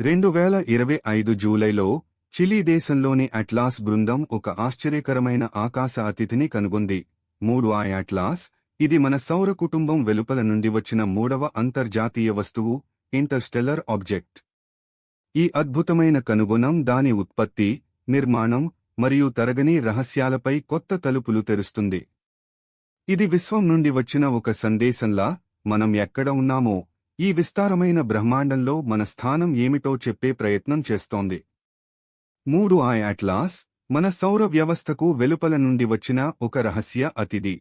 రెండు వేల ఇరవై ఐదు జూలైలో చిలీ దేశంలోని అట్లాస్ బృందం ఒక ఆశ్చర్యకరమైన ఆకాశ అతిథిని కనుగొంది. మూడు ఆ అట్లాస్ ఇది మన సౌర కుటుంబం వెలుపల నుండి వచ్చిన మూడవ అంతర్జాతీయ వస్తువు ఇంటర్స్టెల్లర్ ఆబ్జెక్ట్. ఈ అద్భుతమైన కనుగొనం దాని ఉత్పత్తి నిర్మాణం మరియు తరగని రహస్యాలపై కొత్త తలుపులు తెరుస్తుంది. ఇది విశ్వం నుండి వచ్చిన ఒక సందేశంలా మనం ఎక్కడ ఉన్నామో ఈ విస్తారమైన బ్రహ్మాండంలో మన స్థానం ఏమిటో చెప్పే ప్రయత్నం చేస్తోంది. మూడు ఆ అట్లాస్ మన సౌర వ్యవస్థకు వెలుపల నుండి వచ్చిన ఒక రహస్య అతిథి.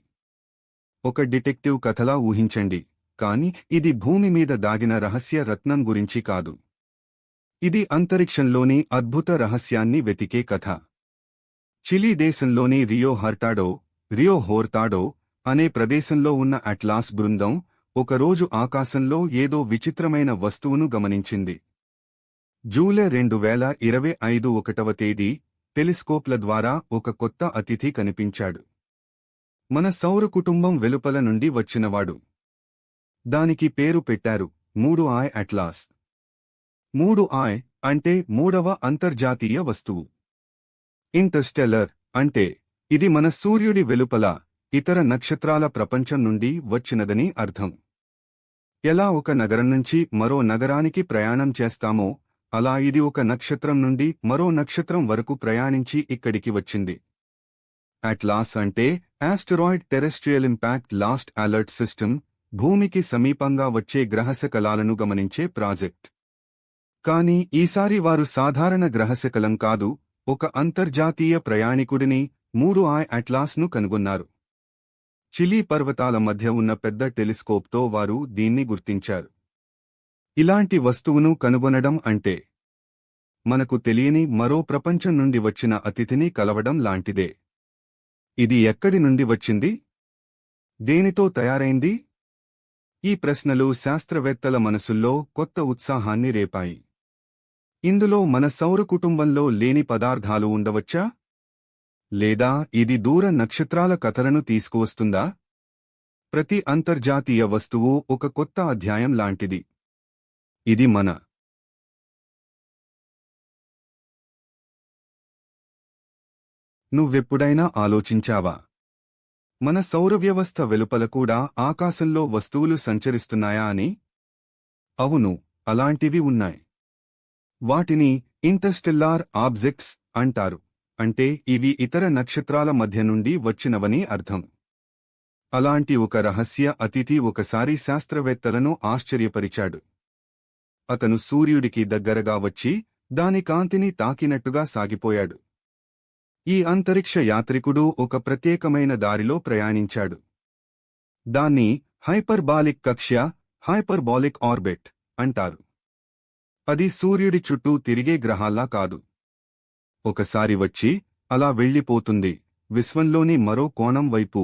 ఒక డిటెక్టివ్ కథలా ఊహించండి కాని ఇది భూమి మీద దాగిన రహస్య రత్నం గురించి కాదు. ఇది అంతరిక్షంలోని అద్భుత రహస్యాన్ని వెతికే కథ. చిలీ దేశంలోని రియో హర్టాడో రియో హోర్తాడో అనే ప్రదేశంలో ఉన్న అట్లాస్ బృందం ఒకరోజు ఆకాశంలో ఏదో విచిత్రమైన వస్తువును గమనించింది. జూలై రెండు వేల ఇరవై ఐదు ఒకటవ తేదీ టెలిస్కోప్ల ద్వారా ఒక కొత్త అతిథి కనిపించాడు. మన సౌర కుటుంబం వెలుపల నుండి వచ్చినవాడు. దానికి పేరు పెట్టారు మూడు ఆయ్ అట్లాస్. మూడు ఆయ్ అంటే మూడవ అంతర్జాతీయ వస్తువు. ఇంటర్స్టెల్లర్ అంటే ఇది మన సూర్యుడి వెలుపల ఇతర నక్షత్రాల ప్రపంచం నుండి వచ్చినదని అర్థం. ఎలా ఒక నగరం నుంచి మరో నగరానికి ప్రయాణం చేస్తామో అలా ఇది ఒక నక్షత్రం నుండి మరో నక్షత్రం వరకు ప్రయాణించి ఇక్కడికి వచ్చింది. అట్లాస్ అంటే asteroid terrestrial impact last alert system భూమికి సమీపంగా వచ్చే గ్రహశకలాలను గమనించే ప్రాజెక్ట్. కానీ ఈసారి వారు సాధారణ గ్రహశకలం కాదు ఒక అంతర్జాతీయ ప్రయాణికుడిని మూడు ఆయ్ అట్లాస్ను కనుగొన్నారు. చిలీ పర్వతాల మధ్య ఉన్న పెద్ద టెలిస్కోప్తో వారు దీన్ని గుర్తించారు. ఇలాంటి వస్తువును కనుగొనడం అంటే మనకు తెలియని మరో ప్రపంచం నుండి వచ్చిన అతిథిని కలవడం లాంటిదే. ఇది ఎక్కడి నుండి వచ్చింది? దేనితో తయారైంది? ఈ ప్రశ్నలు శాస్త్రవేత్తల మనసుల్లో కొత్త ఉత్సాహాన్ని రేపాయి. ఇందులో మన సౌర కుటుంబంలో లేని పదార్థాలు ఉండవచ్చా? లేదా ఇది దూర నక్షత్రాల కథలను తీసుకువస్తుందా? ప్రతి అంతర్జాతీయ వస్తువు ఒక కొత్త అధ్యాయం లాంటిది. ఇది మన నువ్వెప్పుడైనా ఆలోచించావా? మన సౌరవ్యవస్థ వెలుపల కూడా ఆకాశంలో వస్తువులు సంచరిస్తున్నాయా అని? అవును అలాంటివి ఉన్నాయి. వాటిని ఇంటర్స్టెల్లార్ ఆబ్జెక్ట్స్ అంటారు. అంటే ఇవి ఇతర నక్షత్రాల మధ్య నుండి వచ్చినవని అర్థం. అలాంటి ఒక రహస్య అతిథి ఒకసారి శాస్త్రవేత్తలను ఆశ్చర్యపరిచాడు. అతను సూర్యుడికి దగ్గరగా వచ్చి దాని కాంతిని తాకినట్టుగా సాగిపోయాడు. ఈ అంతరిక్ష యాత్రికుడు ఒక ప్రత్యేకమైన దారిలో ప్రయాణించాడు. దాన్ని హైపర్బాలిక్ కక్ష్య హైపర్బాలిక్ ఆర్బిట్ అంటారు. అది సూర్యుడి చుట్టూ తిరిగే గ్రహాల్లా కాదు. ఒకసారి వచ్చి అలా వెళ్ళిపోతుంది. విశ్వంలోని మరో కోణం వైపు.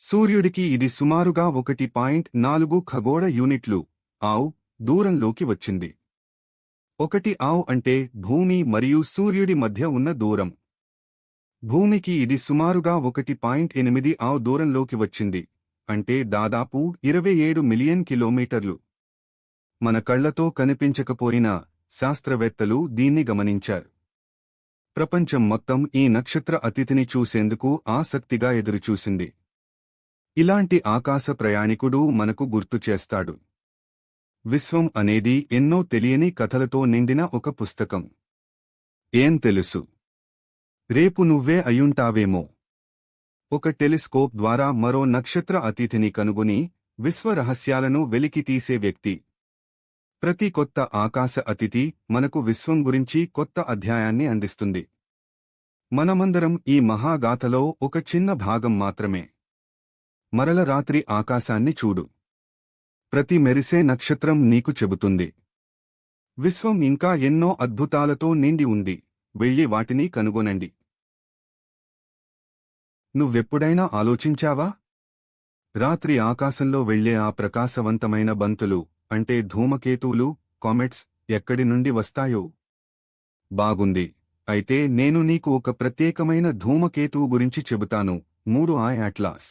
సూర్యుడికి ఇది సుమారుగా ఒకటి పాయింట్ నాలుగు ఖగోళ యూనిట్లు. ఆవు దూరంలోకి వచ్చింది. ఒకటి ఆవు అంటే భూమి మరియు సూర్యుడి మధ్య ఉన్న దూరం. భూమికి ఇది సుమారుగా ఒకటి పాయింట్ ఎనిమిది ఆవు దూరంలోకి వచ్చింది. అంటే దాదాపు ఇరవై ఏడు మిలియన్ కిలోమీటర్లు. మన కళ్ళతో కనిపించకపోయినా శాస్త్రవేత్తలు దీన్ని గమనించారు. ప్రపంచం మొత్తం ఈ నక్షత్ర అతిథిని చూసేందుకు ఆసక్తిగా ఎదురుచూసింది. ఇలాంటి ఆకాశ ప్రయాణికుడు మనకు గుర్తు చేస్తాడు. విశ్వం అనేది ఎన్నో తెలియని కథలతో నిండిన ఒక పుస్తకం. ఏం తెలుసు? రేపు నువ్వే అయ్యుంటావేమో? ఒక టెలిస్కోప్ ద్వారా మరో నక్షత్ర అతిథిని కనుగొని విశ్వ రహస్యాలను వెలికితీసే వ్యక్తి. ప్రతి కొత్త ఆకాశ అతిథి మనకు విశ్వం గురించి కొత్త అధ్యాయాన్ని అందిస్తుంది. మనమందరం ఈ మహాగాథలో ఒక చిన్న భాగం మాత్రమే. మరల రాత్రి ఆకాశాన్ని చూడు. ప్రతి మెరిసే నక్షత్రం నీకు చెబుతుంది. విశ్వం ఇంకా ఎన్నో అద్భుతాలతో నిండి ఉంది. వెళ్ళి వాటిని కనుగొనండి. నువ్వెప్పుడైనా ఆలోచించావా? రాత్రి ఆకాశంలో వెళ్ళే ఆ ప్రకాశవంతమైన బంతులు అంటే ధూమకేతువులు కామెట్స్ ఎక్కడి నుండి వస్తాయో? బాగుంది. అయితే నేను నీకు ఒక ప్రత్యేకమైన ధూమకేతువు గురించి చెబుతాను. మూడు ఆయ్ అట్లాస్.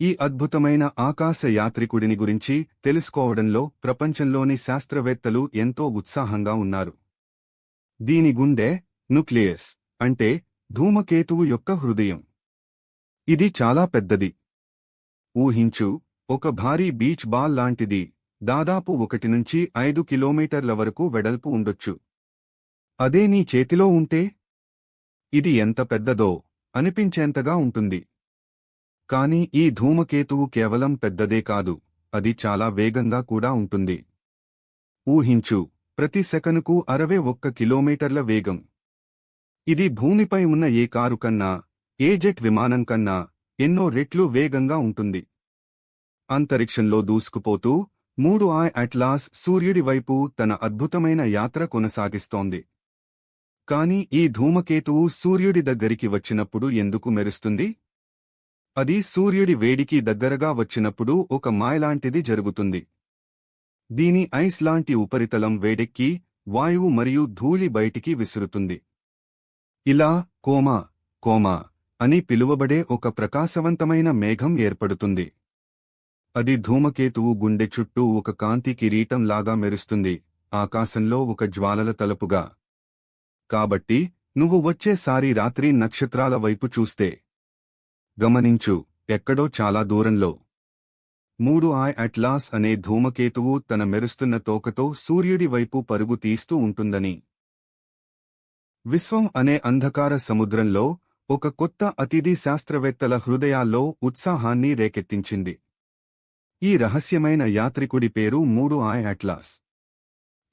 ఈ అద్భుతమైన ఆకాశ యాత్రికుడిని గురించి తెలుసుకోవడంలో ప్రపంచంలోని శాస్త్రవేత్తలు ఎంతో ఉత్సాహంగా ఉన్నారు. దీని గుండె న్యూక్లియస్ అంటే ధూమకేతువు యొక్క హృదయం. ఇది చాలా పెద్దది. ఊహించు ఒక భారీ బీచ్ బాల్ లాంటిది. దాదాపు ఒకటి నుంచి ఐదు కిలోమీటర్ల వరకు వెడల్పు ఉండొచ్చు. అదే నీ చేతిలో ఉంటే? ఇది ఎంత పెద్దదో అనిపించేంతగా ఉంటుంది. కాని ఈ ధూమకేతువు కేవలం పెద్దదే కాదు అది చాలా వేగంగా కూడా ఉంటుంది. ఊహించు ప్రతి సెకనుకు అరవై ఒక్క కిలోమీటర్ల వేగం. ఇది భూమిపై ఉన్న ఏ కారు కన్నా ఏ జెట్ విమానం కన్నా ఎన్నో రెట్లు వేగంగా ఉంటుంది. అంతరిక్షంలో దూసుకుపోతూ మూడు ఆయ్ అట్లాస్ సూర్యుడి వైపు తన అద్భుతమైన యాత్ర కొనసాగిస్తోంది. కాని ఈ ధూమకేతువు సూర్యుడి దగ్గరికి వచ్చినప్పుడు ఎందుకు మెరుస్తుంది? అది సూర్యుడి వేడికి దగ్గరగా వచ్చినప్పుడు ఒక మాయలాంటిది జరుగుతుంది. దీని ఐస్ లాంటి ఉపరితలం వేడెక్కి వాయువు మరియు ధూళి బయటికి విసురుతుంది. ఇలా కోమా కోమా అని పిలువబడే ఒక ప్రకాశవంతమైన మేఘం ఏర్పడుతుంది. అది ధూమకేతువు గుండె చుట్టూ ఒక కాంతి కిరీటం లాగా మెరుస్తుంది ఆకాశంలో ఒక జ్వాలల తలుపుగా. కాబట్టి నువ్వు వచ్చేసారి రాత్రి నక్షత్రాల వైపు చూస్తే. గమనించు ఎక్కడో చాలా దూరంలో. మూడు ఆయ్ అట్లాస్ అనే ధూమకేతువు తన మెరుస్తున్న తోకతో సూర్యుడి వైపు పరుగు తీస్తూ ఉంటుందని. విశ్వం అనే అంధకార సముద్రంలో ఒక కొత్త అతిథి శాస్త్రవేత్తల హృదయాల్లో ఉత్సాహాన్ని రేకెత్తించింది. ఈ రహస్యమైన యాత్రికుడి పేరు మూడు ఆయ్ అట్లాస్.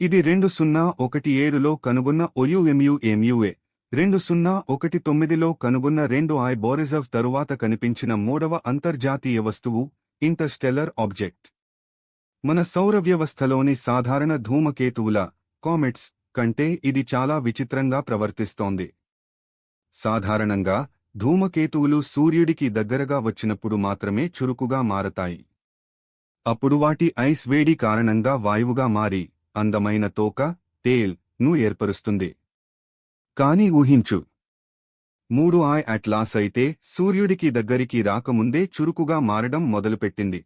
ఇది రెండు సున్నా ఒకటి ఏడులో కనుగొన్న ఒయుఎంయుఎంయుఏ రెండు సున్నా ఒకటి తొమ్మిదిలో కనుగొన్న రెండు ఆయ్ బోరిజవ్ తరువాత కనిపించిన మూడవ అంతర్జాతీయ వస్తువు ఇంటర్స్టెల్లర్ ఆబ్జెక్ట్. మన సౌర వ్యవస్థలోని సాధారణ ధూమకేతువుల కామెట్స్ కంటే ఇది చాలా విచిత్రంగా ప్రవర్తిస్తోంది. సాధారణంగా ధూమకేతువులు సూర్యుడికి దగ్గరగా వచ్చినప్పుడు మాత్రమే చురుకుగా మారతాయి. అప్పుడు వాటి ఐస్ వేడి కారణంగా వాయువుగా మారి అందమైన తోక టేల్ను ఏర్పరుస్తుంది. కాని ఊహించు. మూడు ఆయ్ అట్లాస్ అయితే సూర్యుడికి దగ్గరికి రాకముందే చురుకుగా మారడం మొదలుపెట్టింది.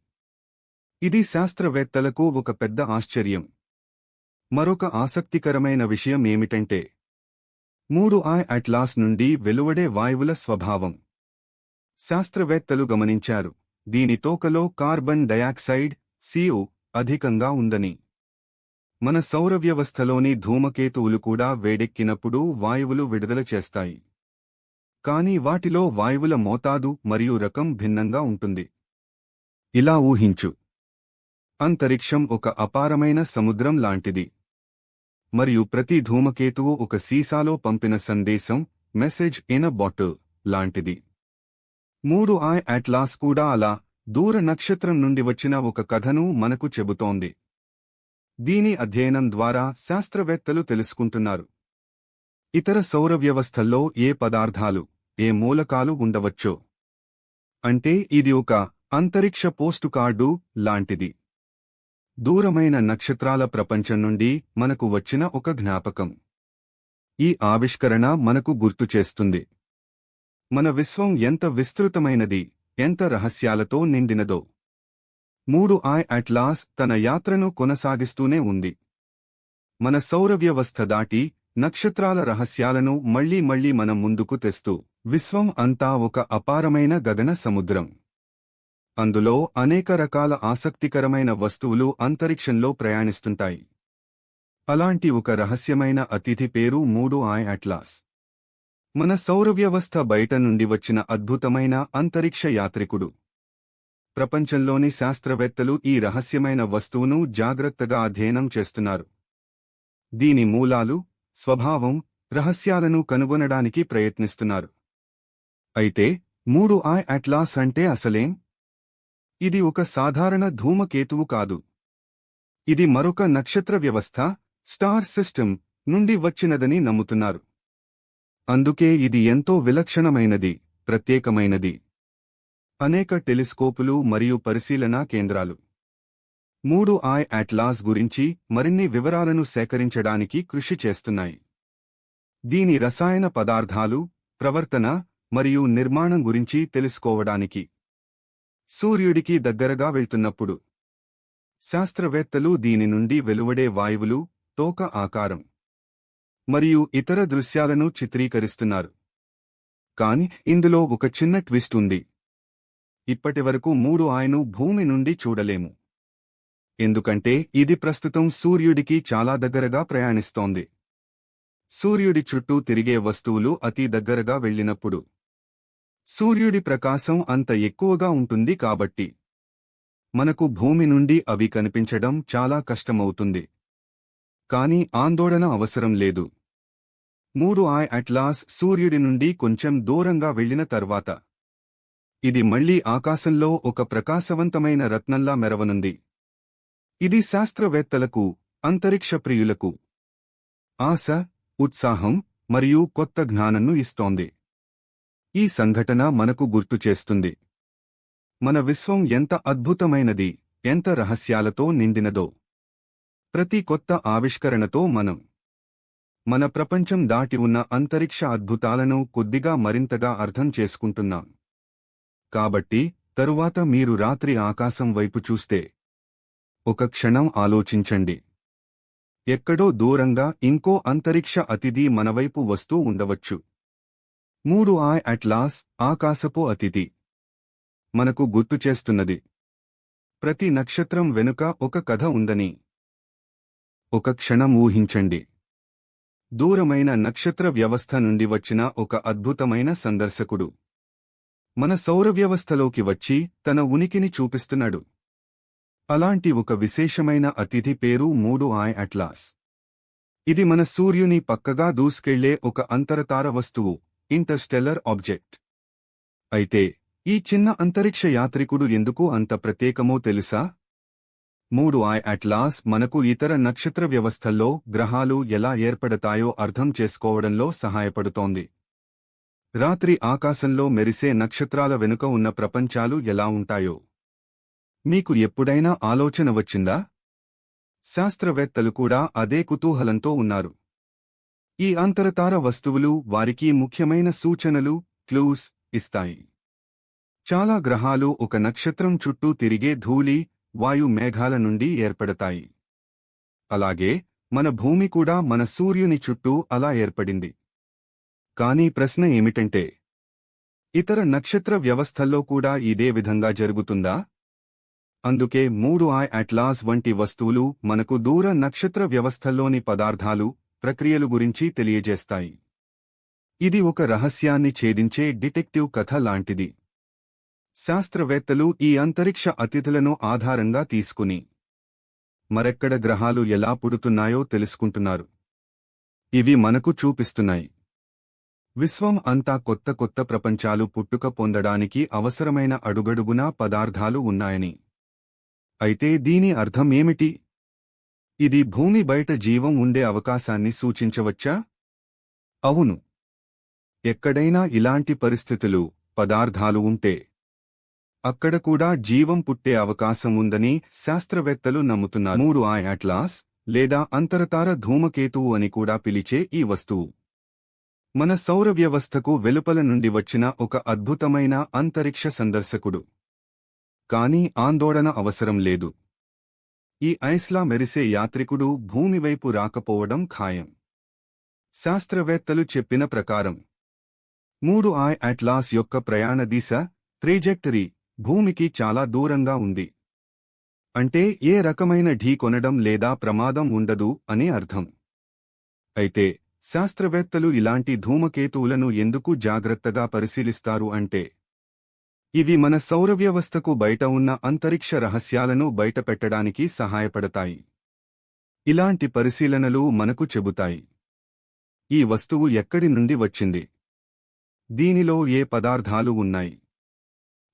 ఇది శాస్త్రవేత్తలకు ఒక పెద్ద ఆశ్చర్యం. మరొక ఆసక్తికరమైన విషయం ఏమిటంటే మూడు ఆయ్ అట్లాస్ నుండి వెలువడే వాయువుల స్వభావం. శాస్త్రవేత్తలు గమనించారు. దీని తోకలో కార్బన్ డయాక్సైడ్ సిఓ అధికంగా ఉందని. మన సౌర వ్యవస్థలోని ధూమకేతువులు కూడా వేడెక్కినప్పుడు వాయువులు విడుదల చేస్తాయి. కాని వాటిలో వాయువుల మోతాదు మరియు రకం భిన్నంగా ఉంటుంది. ఇలా ఊహించు. అంతరిక్షం ఒక అపారమైన సముద్రం లాంటిది. మరియు ప్రతి ధూమకేతువు ఒక సీసాలో పంపిన సందేశం మెసేజ్ ఇన్ అ బాటిల్ లాంటిది. మూడు ఆయ్ అట్లాస్ కూడా అలా దూర నక్షత్రం నుండి వచ్చిన ఒక కథను మనకు చెబుతోంది. దీని అధ్యయనం ద్వారా శాస్త్రవేత్తలు తెలుసుకుంటున్నారు. ఇతర సౌర వ్యవస్థల్లో ఏ పదార్థాలు ఏ మూలకాలు ఉండవచ్చో. అంటే ఇది ఒక అంతరిక్ష పోస్టు కార్డు లాంటిది. దూరమైన నక్షత్రాల ప్రపంచం నుండి మనకు వచ్చిన ఒక జ్ఞాపకం. ఈ ఆవిష్కరణ మనకు గుర్తు చేస్తుంది. మన విశ్వం ఎంత విస్తృతమైనది ఎంత రహస్యాలతో నిండినదో. మూడు ఆయ్ అట్లాస్ తన యాత్రను కొనసాగిస్తూనే ఉంది. మన సౌర వ్యవస్థ దాటి నక్షత్రాల రహస్యాలను మళ్ళీ మళ్ళీ మనం ముందుకు తెస్తూ విశ్వం అంతా ఒక అపారమైన గగన సముద్రం. అందులో అనేక రకాల ఆసక్తికరమైన వస్తువులు అంతరిక్షంలో ప్రయాణిస్తుంటాయి. అలాంటి ఒక రహస్యమైన అతిథి పేరు మూడు ఐ అట్లాస్ మన సౌరవ్యవస్థ బయట నుండి వచ్చిన అద్భుతమైన అంతరిక్ష యాత్రికుడు. ప్రపంచంలోని శాస్త్రవేత్తలు ఈ రహస్యమైన వస్తువును జాగ్రత్తగా అధ్యయనం చేస్తున్నారు. దీని మూలాలు స్వభావం రహస్యాలను కనుగొనడానికి ప్రయత్నిస్తున్నారు. అయితే మూడు ఐ అట్లాస్ అంటే అసలేం? ఇది ఒక సాధారణ ధూమకేతువు కాదు. ఇది మరొక నక్షత్ర వ్యవస్థ స్టార్ సిస్టమ్ నుండి వచ్చినదని నమ్ముతున్నారు. అందుకే ఇది ఎంతో విలక్షణమైనది ప్రత్యేకమైనది. అనేక టెలిస్కోపులు మరియు పరిశీలనా కేంద్రాలు. మూడు ఆయ్ అట్లాస్ గురించి మరిన్ని వివరాలను సేకరించడానికి కృషి చేస్తున్నాయి. దీని రసాయన పదార్థాలు ప్రవర్తన మరియు నిర్మాణం గురించి తెలుసుకోవడానికి. సూర్యుడికి దగ్గరగా వెళ్తున్నప్పుడు. శాస్త్రవేత్తలు దీని నుండి వెలువడే వాయువులు తోక ఆకారం. మరియు ఇతర దృశ్యాలను చిత్రీకరిస్తున్నారు. కాని ఇందులో ఒక చిన్న ట్విస్ట్ ఉంది. ఇప్పటివరకు మూడు ఆయను భూమి నుండి చూడలేము. ఎందుకంటే ఇది ప్రస్తుతం సూర్యుడికి చాలా దగ్గరగా ప్రయాణిస్తోంది. సూర్యుడి చుట్టూ తిరిగే వస్తువులు అతి దగ్గరగా వెళ్ళినప్పుడు. సూర్యుడి ప్రకాశం అంత ఎక్కువగా ఉంటుంది కాబట్టి. మనకు భూమి నుండి అవి కనిపించడం చాలా కష్టమవుతుంది. కాని ఆందోళన అవసరం లేదు. మూడు ఆయ్ అట్లాస్ సూర్యుడి నుండి కొంచెం దూరంగా వెళ్ళిన తర్వాత. ఇది మళ్ళీ ఆకాశంలో ఒక ప్రకాశవంతమైన రత్నంలా మెరవనుంది. ఇది శాస్త్రవేత్తలకు అంతరిక్ష ప్రియులకు. ఆశ ఉత్సాహం మరియు కొత్త జ్ఞానంను ఇస్తోంది. ఈ సంఘటన మనకు గుర్తు చేస్తుంది. మన విశ్వం ఎంత అద్భుతమైనది ఎంత రహస్యాలతో నిండినదో. ప్రతి కొత్త ఆవిష్కరణతో మనం మన ప్రపంచం దాటి ఉన్న అంతరిక్ష అద్భుతాలను కొద్దిగా మరింతగా అర్థం చేసుకుంటున్నాం. కాబట్టి తరువాత మీరు రాత్రి ఆకాశం వైపు చూస్తే ఒక క్షణం ఆలోచించండి. ఎక్కడో దూరంగా ఇంకో అంతరిక్ష అతిథి మనవైపు వస్తూ ఉండవచ్చు. మూడు ఆయ్ అట్లాస్ ఆకాశపు అతిథి. మనకు గుర్తు చేస్తున్నది. ప్రతి నక్షత్రం వెనుక ఒక కథ ఉందని. ఒక క్షణం ఊహించండి. దూరమైన నక్షత్ర వ్యవస్థ నుండి వచ్చిన ఒక అద్భుతమైన సందర్శకుడు. మన సౌర వ్యవస్థలోకి వచ్చి తన ఉనికిని చూపిస్తున్నాడు. అలాంటి ఒక విశేషమైన అతిథి పేరు మూడు ఆయ్ అట్లాస్. ఇది మన సూర్యుని పక్కగా దూసుకెళ్ళే ఒక అంతరతార వస్తువు ఇంటర్స్టెల్లర్ ఆబ్జెక్ట్. అయితే ఈ చిన్న అంతరిక్ష యాత్రికుడు ఎందుకు అంత ప్రత్యేకమో తెలుసా? మూడు ఐ అట్లాస్ మనకు ఇతర నక్షత్ర వ్యవస్థల్లో గ్రహాలు ఎలా ఏర్పడతాయో అర్థం చేసుకోవడంలో సహాయపడుతోంది. రాత్రి ఆకాశంలో మెరిసే నక్షత్రాల వెనుక ఉన్న ప్రపంచాలు ఎలా ఉంటాయో. మీకు ఎప్పుడైనా ఆలోచన వచ్చిందా? శాస్త్రవేత్తలు కూడా అదే కుతూహలంతో ఉన్నారు. ఈ అంతరతార వస్తువులు వారికి ముఖ్యమైన సూచనలు క్లూస్ ఇస్తాయి. చాలా గ్రహాలు ఒక నక్షత్రం చుట్టూ తిరిగే ధూళి వాయు మేఘాల నుండి ఏర్పడతాయి. అలాగే మన భూమి కూడా మన సూర్యుని చుట్టూ అలా ఏర్పడింది. కానీ ప్రశ్న ఏమిటంటే ఇతర నక్షత్ర వ్యవస్థల్లో కూడా ఇదే విధంగా జరుగుతుందా? అందుకే మూడు ఐ అట్లాస్ వంటి వస్తువులు మనకు దూర నక్షత్ర వ్యవస్థల్లోని పదార్థాలు ప్రక్రియలు గురించి తెలియజేస్తాయి. ఇది ఒక రహస్యాన్ని ఛేదించే డిటెక్టివ్ కథ లాంటిది. శాస్త్రవేత్తలు ఈ అంతరిక్ష అతిథులను ఆధారంగా తీసుకుని మరెక్కడ గ్రహాలు ఎలా పుడుతున్నాయో తెలుసుకుంటున్నారు. ఇవి మనకు చూపిస్తున్నాయి. విశ్వం అంతా కొత్త కొత్త ప్రపంచాలు పుట్టుక పొందడానికి అవసరమైన అడుగడుగునా పదార్థాలు ఉన్నాయని. అయితే దీని అర్థం ఏమిటి? ఇది భూమి బయట జీవం ఉండే అవకాశాన్ని సూచించవచ్చా? అవును. ఎక్కడైనా ఇలాంటి పరిస్థితులు పదార్థాలు ఉంటే అక్కడ కూడా జీవం పుట్టే అవకాశం ఉందని శాస్త్రవేత్తలు నమ్ముతున్నారు. మూడు ఆయ్ అట్లాస్ లేదా అంతరతార ధూమకేతువు అని కూడా పిలిచే ఈ వస్తువు. మన సౌర వ్యవస్థకు వెలుపల నుండి వచ్చిన ఒక అద్భుతమైన అంతరిక్ష సందర్శకుడు. కానీ ఆందోళన అవసరం లేదు. ఈ ఐస్లా మెరిసే యాత్రికుడు భూమివైపు రాకపోవడం ఖాయం. శాస్త్రవేత్తలు చెప్పిన ప్రకారం. మూడు ఆయ్ అట్లాస్ యొక్క ప్రయాణ దిశ ట్రేజెక్టరీ భూమికి చాలా దూరంగా ఉంది. అంటే ఏ రకమైన ఢీ కొనడం లేదా ప్రమాదం ఉండదు అని అర్థం. అయితే శాస్త్రవేత్తలు ఇలాంటి ధూమకేతువులను ఎందుకు జాగ్రత్తగా పరిశీలిస్తారు అంటే ఇవి మన సౌర వ్యవస్థకు బయట ఉన్న అంతరిక్ష రహస్యాలను బయటపెట్టడానికి సహాయపడతాయి. ఇలాంటి పరిశీలనలు మనకు చెబుతాయి. ఈ వస్తువు ఎక్కడి నుండి వచ్చింది? దీనిలో ఏ పదార్థాలు ఉన్నాయి?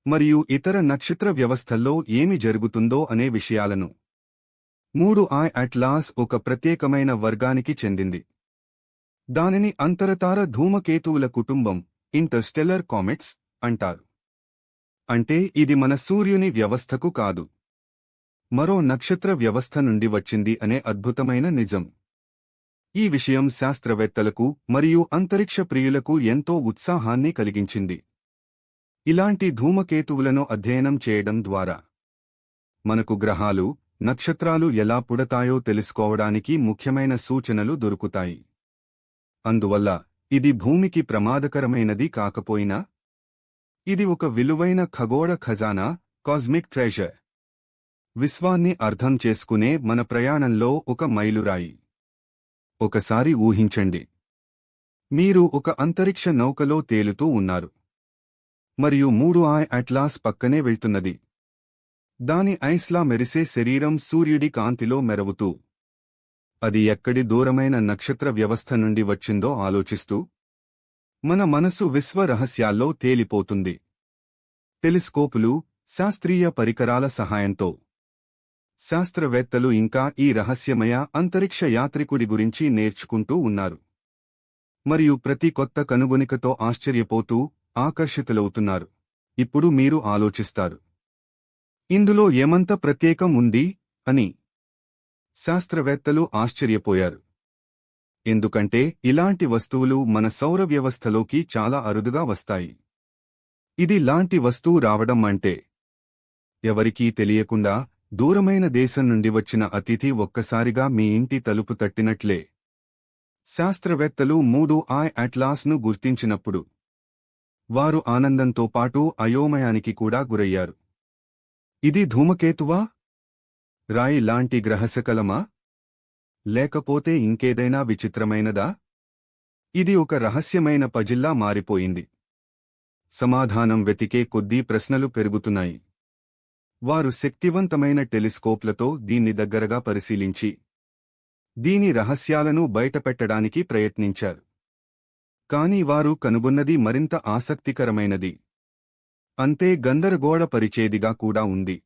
మరియు ఇతర నక్షత్ర వ్యవస్థల్లో ఏమి జరుగుతుందో అనే విషయాలను. మూడు ఐ అట్లాస్ ఒక ప్రత్యేకమైన వర్గానికి చెందింది. దానిని అంతరతార ధూమకేతువుల కుటుంబం ఇంటర్స్టెల్లర్ కామెట్స్ అంటారు. అంటే ఇది మన సూర్యుని వ్యవస్థకు కాదు. మరో నక్షత్ర వ్యవస్థ నుండి వచ్చింది అనే అద్భుతమైన నిజం. ఈ విషయం శాస్త్రవేత్తలకు మరియు అంతరిక్ష ప్రియులకు ఎంతో ఉత్సాహాన్ని కలిగించింది. ఇలాంటి ధూమకేతువులను అధ్యయనం చేయడం ద్వారా మనకు గ్రహాలు నక్షత్రాలు ఎలా పుడతాయో తెలుసుకోవడానికి ముఖ్యమైన సూచనలు దొరుకుతాయి. అందువల్ల ఇది భూమికి ప్రమాదకరమైనది కాకపోయినా ఇది ఒక విలువైన ఖగోళ ఖజానా కాస్మిక్ ట్రెజర్. విశ్వాన్ని అర్థం చేసుకునే మన ప్రయాణంలో ఒక మైలురాయి. ఒకసారి ఊహించండి. మీరు ఒక అంతరిక్ష నౌకలో తేలుతూ ఉన్నారు. మరియు మూడు ఆయ్ అట్లాస్ పక్కనే వెళ్తున్నది. దాని ఐస్లా మెరిసే శరీరం సూర్యుడి కాంతిలో మెరవుతూ అది ఎక్కడి దూరమైన నక్షత్ర వ్యవస్థ నుండి వచ్చిందో ఆలోచిస్తూ మన మనసు విశ్వ రహస్యాల్లో తేలిపోతుంది. టెలిస్కోపులు శాస్త్రీయ పరికరాల సహాయంతో. శాస్త్రవేత్తలు ఇంకా ఈ రహస్యమయ అంతరిక్ష యాత్రికుడి గురించి నేర్చుకుంటూ ఉన్నారు. మరియు ప్రతి కొత్త కనుగొనికతో ఆశ్చర్యపోతూ ఆకర్షితులవుతున్నారు. ఇప్పుడు మీరు ఆలోచిస్తారు. ఇందులో ఏమంత ప్రత్యేకం ఉంది? అని శాస్త్రవేత్తలు ఆశ్చర్యపోయారు. ఎందుకంటే ఇలాంటి వస్తువులు మన సౌర వ్యవస్థలోకి చాలా అరుదుగా వస్తాయి. ఇది లాంటి వస్తువు రావడం అంటే ఎవరికీ తెలియకుండా దూరమైన దేశం నుండి వచ్చిన అతిథి ఒక్కసారిగా మీ ఇంటి తలుపు తట్టినట్లే. శాస్త్రవేత్తలు మూడు ఆయ్ అట్లాస్ను గుర్తించినప్పుడు వారు ఆనందంతో పాటు అయోమయానికి కూడా గురయ్యారు. ఇది ధూమకేతువా? రాయి లాంటి గ్రహశకలమా? లేకపోతే ఇంకేదైనా విచిత్రమైనదా? ఇది ఒక రహస్యమైన పజిల్లా మారిపోయింది. సమాధానం వెతికే కొద్దీ ప్రశ్నలు పెరుగుతున్నాయి. వారు శక్తివంతమైన టెలిస్కోప్లతో దీన్ని దగ్గరగా పరిశీలించి దీని రహస్యాలను బయటపెట్టడానికి ప్రయత్నించారు. కాని వారు కనుగొన్నది మరింత ఆసక్తికరమైనది. అంతే గందరగోళ పరిచేదిగా కూడా ఉంది.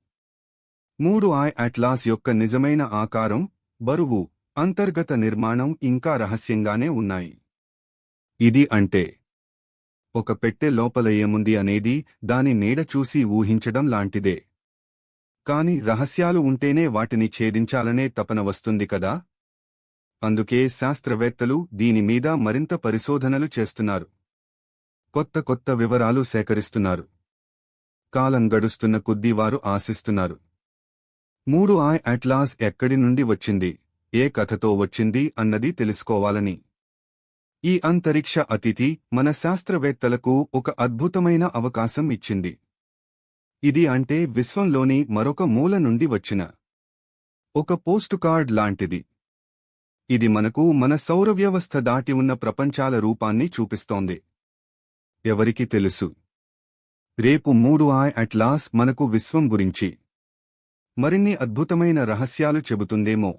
మూడు ఆయ్ అట్లాస్ యొక్క నిజమైన ఆకారం బరువు అంతర్గత నిర్మాణం ఇంకా రహస్యంగానే ఉన్నాయి. ఇది అంటే ఒక పెట్టె లోపల ఏముంది అనేది దాని నీడ చూసి ఊహించడం లాంటిదే. కాని రహస్యాలు ఉంటేనే వాటిని ఛేదించాలనే తపన వస్తుంది కదా? అందుకే శాస్త్రవేత్తలు దీని మీద మరింత పరిశోధనలు చేస్తున్నారు. కొత్త కొత్త వివరాలు సేకరిస్తున్నారు. కాలం గడుస్తున్న కొద్దీ వారు ఆశిస్తున్నారు. మూడు ఆయ్ అట్లాస్ ఎక్కడి నుండి వచ్చింది? ఏ కథతో వచ్చింది అన్నది తెలుసుకోవాలని. ఈ అంతరిక్ష అతిథి మన శాస్త్రవేత్తలకు ఒక అద్భుతమైన అవకాశం ఇచ్చింది. ఇది అంటే విశ్వంలోని మరొక మూల నుండి వచ్చిన. ఒక పోస్టు కార్డ్ లాంటిది. ఇది మనకు మన సౌర వ్యవస్థ దాటి ఉన్న ప్రపంచాల రూపాన్ని చూపిస్తోంది. ఎవరికి తెలుసు? రేపు మూడు ఆయ్ అట్లాస్ మనకు విశ్వం గురించి. మరిన్ని అద్భుతమైన రహస్యాలు చెబుతుందేమో.